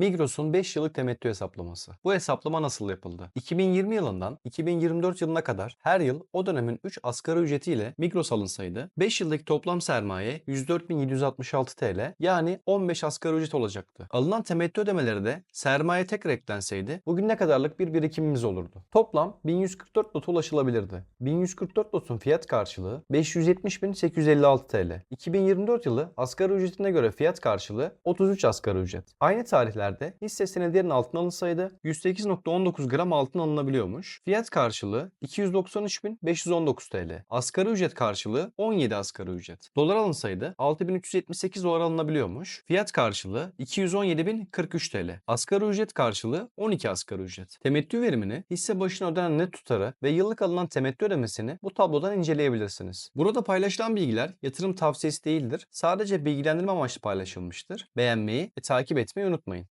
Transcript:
Migros'un 5 yıllık temettü hesaplaması. Bu hesaplama nasıl yapıldı? 2020 yılından 2024 yılına kadar her yıl o dönemin 3 asgari ücretiyle Migros alınsaydı 5 yıldaki toplam sermaye 104.766 TL yani 15 asgari ücret olacaktı. Alınan temettü ödemeleri de sermaye tekrar eklenseydi bugün ne kadarlık bir birikimimiz olurdu? Toplam 1144 lota ulaşılabilirdi. 1144 lotun fiyat karşılığı 570.856 TL. 2024 yılı asgari ücretine göre fiyat karşılığı 33 asgari ücret. Aynı tarihlerde hisse senedlerinin altın alınsaydı 108.19 gram altın alınabiliyormuş. Fiyat karşılığı 293.519 TL. Asgari ücret karşılığı 17 asgari ücret. Dolar alınsaydı 6378 dolar alınabiliyormuş. Fiyat karşılığı 217.043 TL. Asgari ücret karşılığı 12 asgari ücret. Temettü verimini, hisse başına ödenen net tutarı ve yıllık alınan temettü ödemesini bu tablodan inceleyebilirsiniz. Burada paylaşılan bilgiler yatırım tavsiyesi değildir. Sadece bilgilendirme amaçlı paylaşılmıştır. Beğenmeyi ve takip etmeyi unutmayın.